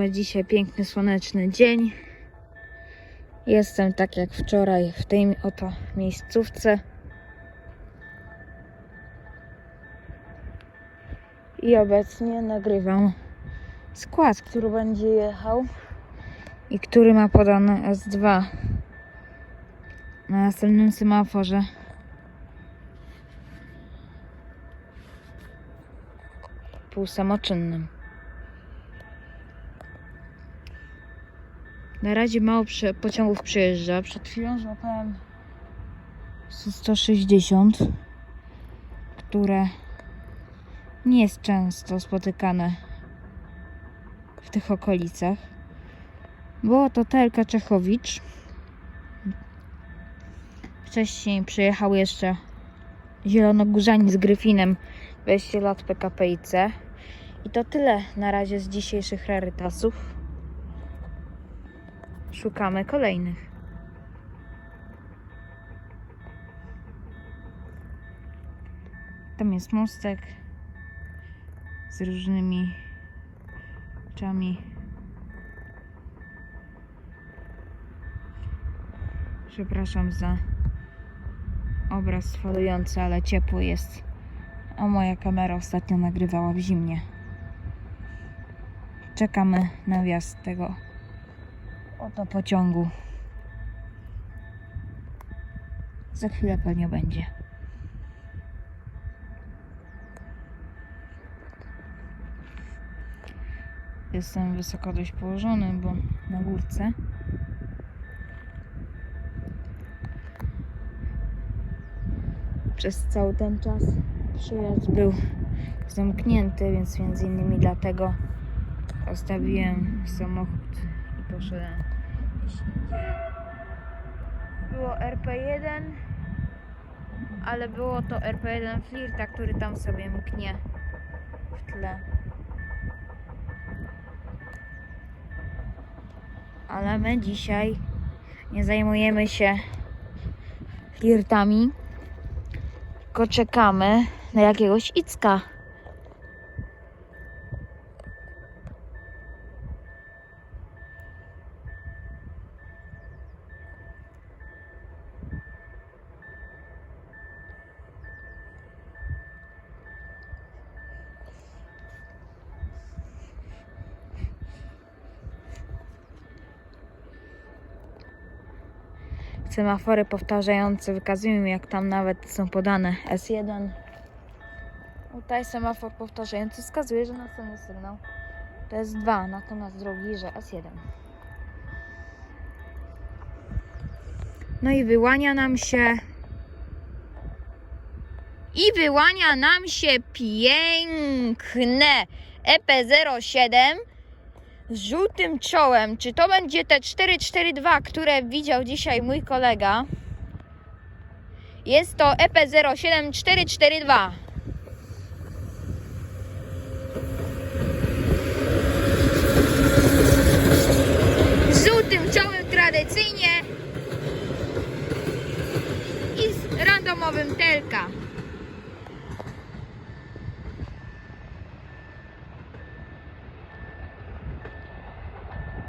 Mamy dzisiaj piękny, słoneczny dzień. Jestem tak jak wczoraj w tej oto miejscówce. I obecnie nagrywam skład, który będzie jechał i który ma podane S2 na następnym semaforze. Półsamoczynnym. Na razie mało pociągów przyjeżdża. Przed chwilą złapałem 160, które nie jest często spotykane w tych okolicach. Było to Telka Czechowicz. Wcześniej przyjechał jeszcze Zielonogórzani z Gryfinem 20 lat PKPIC. I to tyle na razie z dzisiejszych rarytasów. Szukamy kolejnych. Tam jest mostek z różnymi rzeczami. Przepraszam za obraz falujący, ale ciepło jest. A moja kamera ostatnio nagrywała w zimnie. Czekamy na wjazd tego oto pociągu. Za chwilę pewnie będzie. Jestem wysoko dość położony, bo na górce. Przez cały ten czas przyjazd był zamknięty, więc między innymi dlatego Zostawiłem samochód poszedłem. Było RP1, ale było to RP1 Flirta, który tam sobie mknie w tle. Ale my dzisiaj nie zajmujemy się flirtami, tylko czekamy na jakiegoś Icka. Semafory powtarzające wykazują, jak tam nawet są podane S1. Tutaj semafor powtarzający wskazuje, że następny sygnał to S2, natomiast drugi, że S1. No i wyłania nam się i wyłania nam się piękne E EP07 z żółtym czołem. Czy to będzie te 442, które widział dzisiaj mój kolega? Jest to EP07442.